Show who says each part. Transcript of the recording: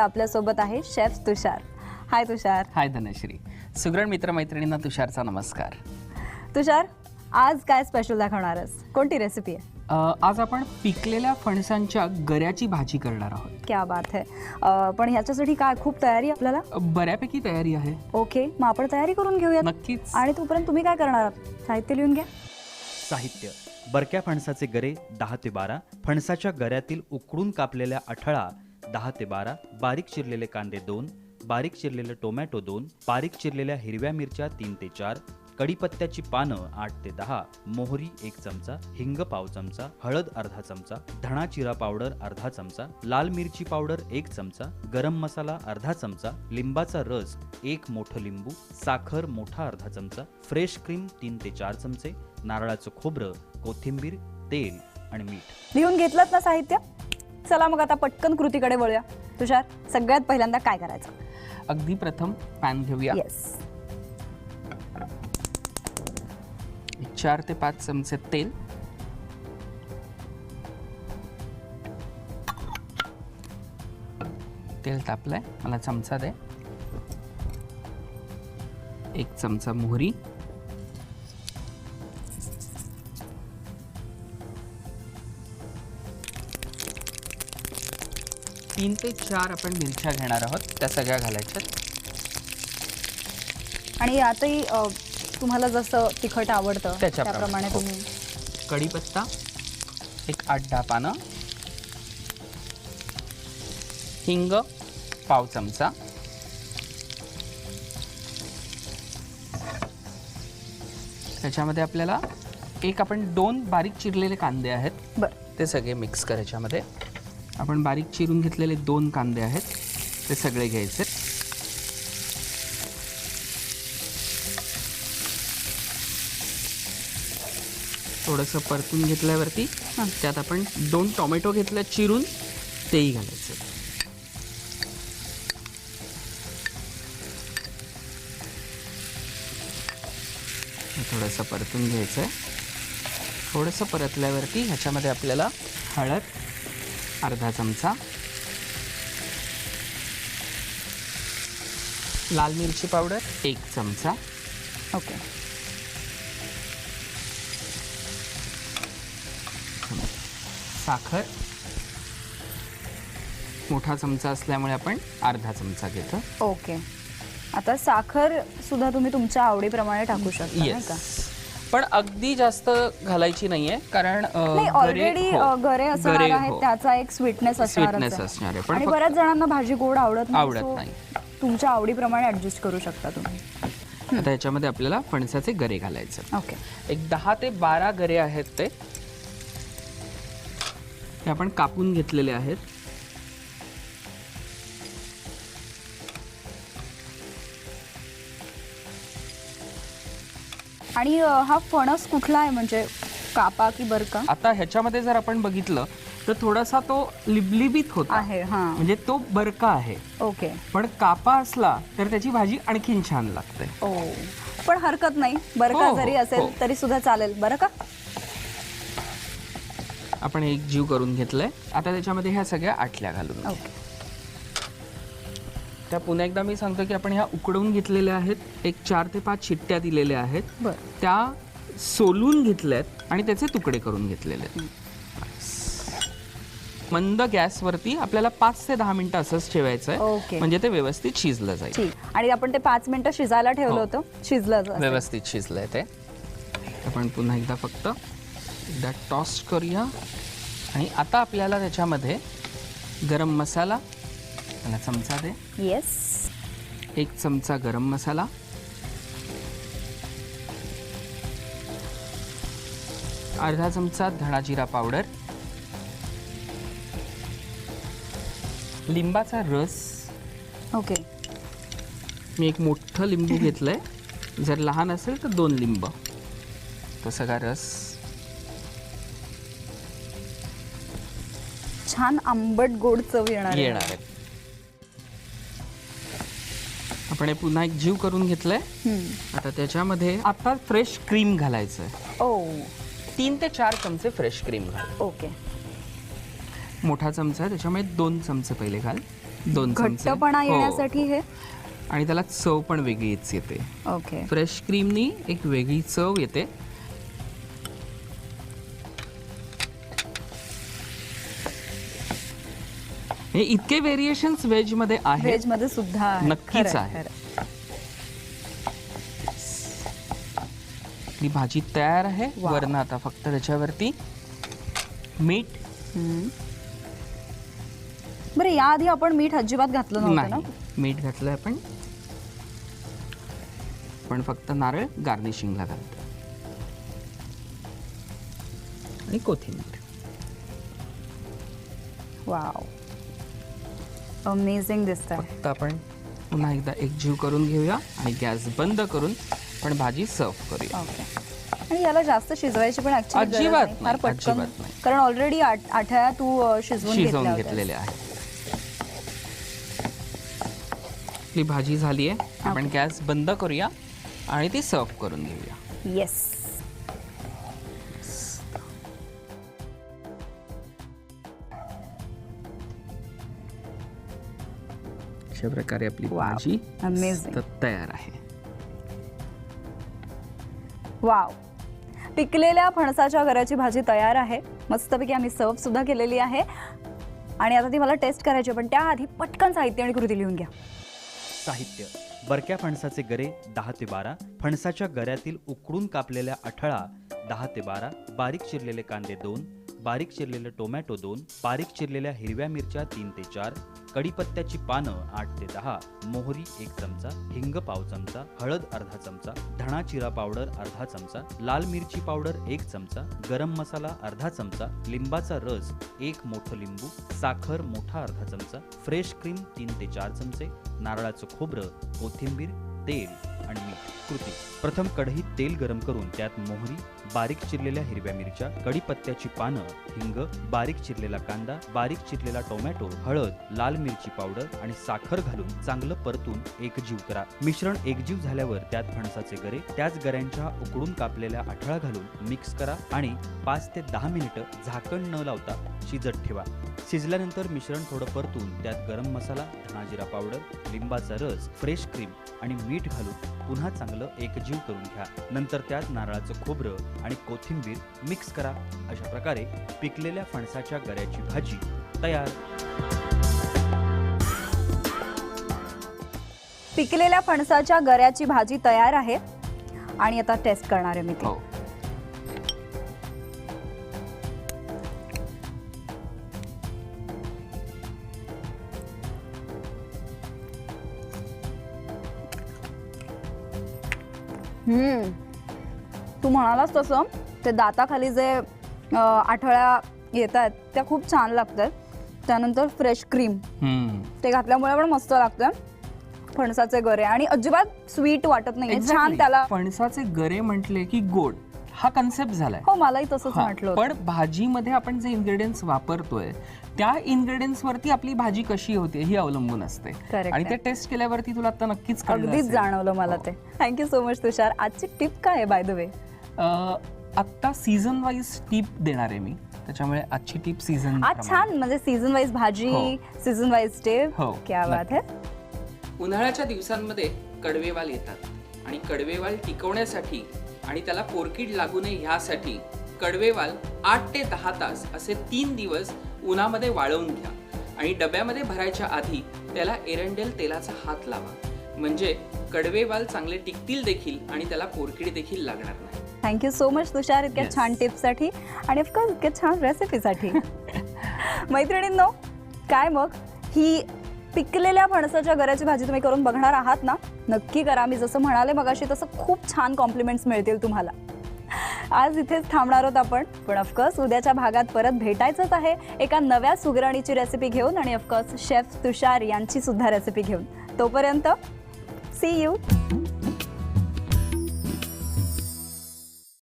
Speaker 1: आपल्यासोबत आहे शेफ तुषार. हाय तुषार.
Speaker 2: हाय धनश्री. सुगरण मित्रमैत्रिणींना तुषारचा नमस्कार.
Speaker 1: तुषार आज काय स्पेशल दाखवणारच कोणती रेसिपी आहे?
Speaker 2: आज आपण पिकलेल्या फणसांच्या गऱ्याची भाजी करणार आहोत.
Speaker 1: क्या बात आहे अं, पण ह्याच्यासाठी काय खूप तयारी आपल्याला?
Speaker 2: बऱ्यापैकी तयारी आहे.
Speaker 1: ओके मग आपण तयारी करून घेऊयात.
Speaker 2: नक्कीच.
Speaker 1: आणि तोपर्यंत तुम्ही काय करणार आहात? साहित्य लिहून घ्या.
Speaker 3: साहित्य. बरक्या फणसाचे गरे दहा ते बारा फणसाच्या गऱ्यातील उकडून कापलेल्या अठळा दहा ते बारा बारीक चिरलेले कांदे दोन बारीक चिरलेले टोमॅटो दोन बारीक चिरलेल्या हिरव्या मिरच्या तीन ते चार कडीपत्त्याची पानं आठ ते दहा मोहरी एक चमचा हिंग पाव चमचा हळद अर्धा चमचा धणा चिरा पावडर अर्धा चमचा लाल मिरची पावडर एक चमचा गरम मसाला अर्धा चमचा लिंबाचा रस एक मोठं लिंबू साखर मोठा अर्धा चमचा फ्रेश क्रीम तीन ते चार चमचे नारळाचं खोबरं कोथिंबीर तेल आणि मीठ.
Speaker 1: लिहून घेतलं ना साहित्य? चला मग आता पटकन कृतीकडे वळूया. तुषार सगळ्यात पहिल्यांदा काय करायचं?
Speaker 2: अगदी प्रथम पॅन घेऊया.
Speaker 1: येस
Speaker 2: चार ते पाच चमचे तेल. तेल तापलंय. मला चमचा दे. एक चमचा मोहरी. तीन ते चार आपण मिरच्या घेणार आहोत. त्या सगळ्या घालायच्या.
Speaker 1: आणि यातही तुम्हाला जसं तिखट आवडतं
Speaker 2: त्याच्याप्रमाणे,
Speaker 1: त्याप्रमाणे
Speaker 2: हो.
Speaker 1: तुम्ही
Speaker 2: कढीपत्ता एक आठ दहा पानं हिंग पाव चमचा. त्याच्यामध्ये आपल्याला एक आपण दोन बारीक चिरलेले कांदे आहेत.
Speaker 1: बरं.
Speaker 2: ते सगळे मिक्स करायच्यामध्ये आपण बारीक चिरून घेतलेले दोन कांदे आहेत. ते सगळे घ्यायचे. थोडंसं परतून घेतल्यावरती त्यात आपण दोन टोमॅटो घेतले चिरून तेही घालायचे. थोडंसं परतून घ्यायचं आहे थोडंसं परतल्यावरती ह्याच्यामध्ये आपल्याला हळद अर्धा चमचा. लाल मिरची पावडर एक चमचा.
Speaker 1: ओके.
Speaker 2: साखर. मोठा चमचा असल्यामुळे आपण अर्धा चमचा घेतो.
Speaker 1: ओके. आता साखर सुद्धा तुम्ही तुमच्या आवडीप्रमाणे टाकू शकता नाही का?
Speaker 2: पण अगदी जास्त घालायची नाहीये कारण
Speaker 1: नाही ऑलरेडी
Speaker 2: हो,
Speaker 1: गरे असणार आहेत
Speaker 2: हो.
Speaker 1: त्याचा एक स्वीटनेस असणार
Speaker 2: Sweetness असणार आहे. पण
Speaker 1: आणि बऱ्याच जणांना भाजी गोड आवडत नाही
Speaker 2: आवडत
Speaker 1: so
Speaker 2: नाही.
Speaker 1: तुमच्या आवडीप्रमाणे ऍडजस्ट करू शकता तुम्ही.
Speaker 2: आता ह्याच्यामध्ये आपल्याला फणसाचे गरे घालायचे
Speaker 1: ओके
Speaker 2: एक दहा ते बारा गरे आहेत ते. हे आपण कापून घेतलेले आहेत.
Speaker 1: आणि हा फणस कुठला आहे म्हणजे कापा की बरका?
Speaker 2: आता ह्याच्यामध्ये जर आपण बघितलं तर थोडासा तो लिबलिबीत होता.
Speaker 1: आहे हा.
Speaker 2: म्हणजे तो बरका आहे.
Speaker 1: ओके.
Speaker 2: पण कापा असला तर त्याची भाजी आणखीन छान लागते.
Speaker 1: ओ. पण हरकत नाही. बरका
Speaker 2: हो, हो,
Speaker 1: जरी
Speaker 2: हो.
Speaker 1: असेल तरी सुद्धा चालेल. बरं का?
Speaker 2: आपण एक जीव करून घेतलाय. आता त्याच्यामध्ये ह्या सगळ्या आटल्या घालून.
Speaker 1: ओके.
Speaker 2: त्या पुन्हा एकदा मी सांगतो की आपण ह्या उकडवून घेतलेल्या आहेत एक चार ते पाच शिट्ट्या दिलेल्या आहेत.
Speaker 1: बरं.
Speaker 2: त्या सोलून घेतल्यात आणि त्याचे तुकडे करून घेतलेले आहेत. मंद गॅसवरती आपल्याला पाच ते दहा मिनिटं असंच ठेवायचं आहे.
Speaker 1: ओके.
Speaker 2: म्हणजे ते व्यवस्थित शिजलं जाईल.
Speaker 1: ठीक. आणि आपण ते पाच मिनिटं शिजायला ठेवलं
Speaker 2: हो.
Speaker 1: होतं. शिजलं.
Speaker 2: व्यवस्थित शिजलंय ते. आपण पुन्हा एकदा फक्त एकदा टॉस करूया. आणि आता आपल्याला त्याच्यामध्ये गरम मसाला त्याला चमचा दे.
Speaker 1: येस
Speaker 2: एक चमचा गरम मसाला. अर्धा चमचा धणा जिरा पावडर. लिंबाचा रस.
Speaker 1: ओके.
Speaker 2: मी एक मोठं लिंबू घेतलंय. जर लहान असेल तर दोन लिंब. तो सगळा रस.
Speaker 1: छान आंबट गोड चव येणार.
Speaker 2: येणार आहे. आपण हे पुन्हा एक जीव करून घेतलंय. आता त्याच्यामध्ये आता फ्रेश क्रीम घालायचं आहे
Speaker 1: ओ.
Speaker 2: तीन ते चार चमचे फ्रेश क्रीम घाल.
Speaker 1: ओके.
Speaker 2: मोठा चमचा आहे त्याच्यामुळे दोन चमचे पहिले घाल. दोन चमचे.
Speaker 1: घट्टपणा
Speaker 2: हो.
Speaker 1: येण्यासाठी हे?
Speaker 2: आणि त्याला चव पण वेगळीच येते.
Speaker 1: ओके.
Speaker 2: फ्रेश क्रीमनी एक वेगळी चव येते. हे इतके व्हेरिएशन्स व्हेजमध्ये आहेत
Speaker 1: व्हेजमध्ये सुद्धा आहे.
Speaker 2: नक्कीच
Speaker 1: खरंय,
Speaker 2: आहे.
Speaker 1: खरंय.
Speaker 2: आपली भाजी तयार आहे. वरण आता फक्त त्याच्यावरती मीठ
Speaker 1: हम्म. बरं याआधी आपण मीठ अजिबात घातलं नव्हतं ना
Speaker 2: नाही मीठ घातलं आपण पण फक्त नारळ गार्निशिंगला घालतो आणि कोथिंबीर
Speaker 1: वाव अमेझिंग दिसत आहे
Speaker 2: फक्त आपण पुन्हा एकदा एकजीव करून घेऊया आणि गॅस बंद करून आपण भाजी सर्व करूया.
Speaker 1: ओके आणि याला जास्त शिजवायची पण actually गरज
Speaker 2: अजिबात
Speaker 1: नाही. फार
Speaker 2: नाही,
Speaker 1: पटकन.
Speaker 2: अजिबात नाही.
Speaker 1: कारण ऑलरेडी आठ्या तू अ, शिजवून
Speaker 2: शिजवून. घेतलेले आहे आपली भाजी झाली आहे आपण गॅस बंद करूया आणि ती सर्व करून घेऊया.
Speaker 1: येस
Speaker 2: अशा प्रकारे आपली
Speaker 1: Wow.
Speaker 2: भाजी
Speaker 1: Amazing.
Speaker 2: तयार आहे.
Speaker 1: वाव पिकलेल्या फणसाच्या गऱ्याची भाजी तयार आहे. मस्तपैकी आम्ही सर्व सुद्धा केलेली आहे. आणि आता ती मला टेस्ट करायची आहे, पण त्याआधी पटकन साहित्य आणि कृती लिहून घ्या.
Speaker 3: साहित्य. बरक्या फणसाचे गरे दहा ते बारा फणसाच्या गऱ्यातील उकडून कापलेल्या अठळा दहा ते बारा बारीक चिरलेले कांदे दोन बारीक चिरलेले टोमॅटो दोन बारीक चिरलेल्या हिरव्या मिरच्या तीन ते चार कढीपत्त्याची पानं आठ ते दहा मोहरी एक चमचा हिंग पाव चमचा हळद अर्धा चमचा धणा चिरा पावडर अर्धा चमचा लाल मिरची पावडर एक चमचा गरम मसाला अर्धा चमचा लिंबाचा रस एक मोठं लिंबू साखर मोठा अर्धा चमचा फ्रेश क्रीम तीन ते चार चमचे नारळाचं खोबरं कोथिंबीर तेल. आणि मीठ कृती. प्रथम कढईत तेल गरम करून त्यात मोहरी बारीक चिरलेल्या हिरव्या मिरच्या कढीपत्त्याची पानं हिंग बारीक चिरलेला कांदा बारीक चिरलेला टोमॅटो हळद लाल मिरची पावडर आणि साखर घालून चांगलं परतून एकजीव करा. मिश्रण एकजीव झाल्यावर त्यात फणसाचे गरे त्याच गऱ्यांच्या उकडून कापलेल्या आठळा घालून मिक्स करा आणि पाच ते दहा मिनिटं झाकण न लावता शिजत ठेवा. शिजल्यानंतर मिश्रण थोडं परतून त्यात गरम मसाला धणाजिरा पावडर लिंबाचा रस फ्रेश क्रीम आणि मीठ घालून पुन्हा चांगलं एकजीव करून घ्या. नंतर त्यात नारळाचं खोबरं आणि कोथिंबीर मिक्स करा. अशा प्रकारे पिकलेल्या फणसाच्या गऱ्याची भाजी तयार.
Speaker 1: पिकलेल्या फणसाच्या गऱ्याची भाजी तयार आहे. आणि आता टेस्ट करणार आहे मी ती. हम्म. तू म्हणालास तसं ते दाताखाली जे आठळ्या येत आहेत त्या खूप छान लागतात त्यानंतर फ्रेश क्रीम. ते घातल्यामुळे पण मस्त लागतं फणसाचे गरे आणि अजिबात स्वीट वाटत नाही छान. त्याला
Speaker 2: फणसाचे गरे म्हटले की गोड हा कन्सेप्ट झालाय.
Speaker 1: हो मलाही तसंच म्हटलं होतं.
Speaker 2: पण भाजीमध्ये आपण जे इन्ग्रेडियंट्स वापरतोय त्या इन्ग्रेडियंट्स वरती आपली भाजी कशी होते ही अवलंबून असते. आणि ते. टेस्ट केल्यावरती तुला आता नक्कीच कळलं
Speaker 1: अगदीच. जाणवलं मला
Speaker 2: हो.
Speaker 1: ते. Thank you so much Tushar. आजची टिप काय आहे बाय द वे
Speaker 2: अं, आत्ता सीझन वाईज टीप देणार आहे मी. त्याच्यामुळे आजची टीप सीझन
Speaker 1: आज छान म्हणजे सीझन वाईज भाजी. सीझन वाईज टिप
Speaker 2: हो,
Speaker 1: क्या बात है.
Speaker 2: उन्हाळ्याच्या दिवसांमध्ये कडवेवाल येतात. आणि कडवेवाल टिकवण्यासाठी आणि त्याला पोरकीड लागू नये ह्यासाठी कडवेवाल आठ ते दहा तास असे तीन दिवस उन्हामध्ये वाळवून घ्या. आणि डब्यामध्ये भरायच्या आधी त्याला एरंडेल तेलाचा हात लावा. म्हणजे कडवेवाल चांगले टिकतील देखील आणि त्याला पोरकीड देखील लागणार नाही.
Speaker 1: Thank you so much Tushar. इतक्या
Speaker 2: Yes.
Speaker 1: छान टिप्ससाठी आणि ऑफकोर्स इतक्या छान रेसिपीसाठी मैत्रिणींनो काय मग? ही पिकलेल्या फणसाच्या गऱ्याची भाजी तुम्ही करून बघणार आहात ना? नक्की करा. मी जसं म्हणाले मगाशी तसं खूप छान कॉम्प्लिमेंट्स मिळतील तुम्हाला. आज इथेच थांबणार आहोत आपण. पण ऑफकोर्स उद्याच्या भागात परत भेटायचंच आहे. एका नव्या सुगरणीची रेसिपी घेऊन आणि ऑफकोर्स शेफ तुषार यांची सुद्धा रेसिपी घेऊन. तोपर्यंत सी यू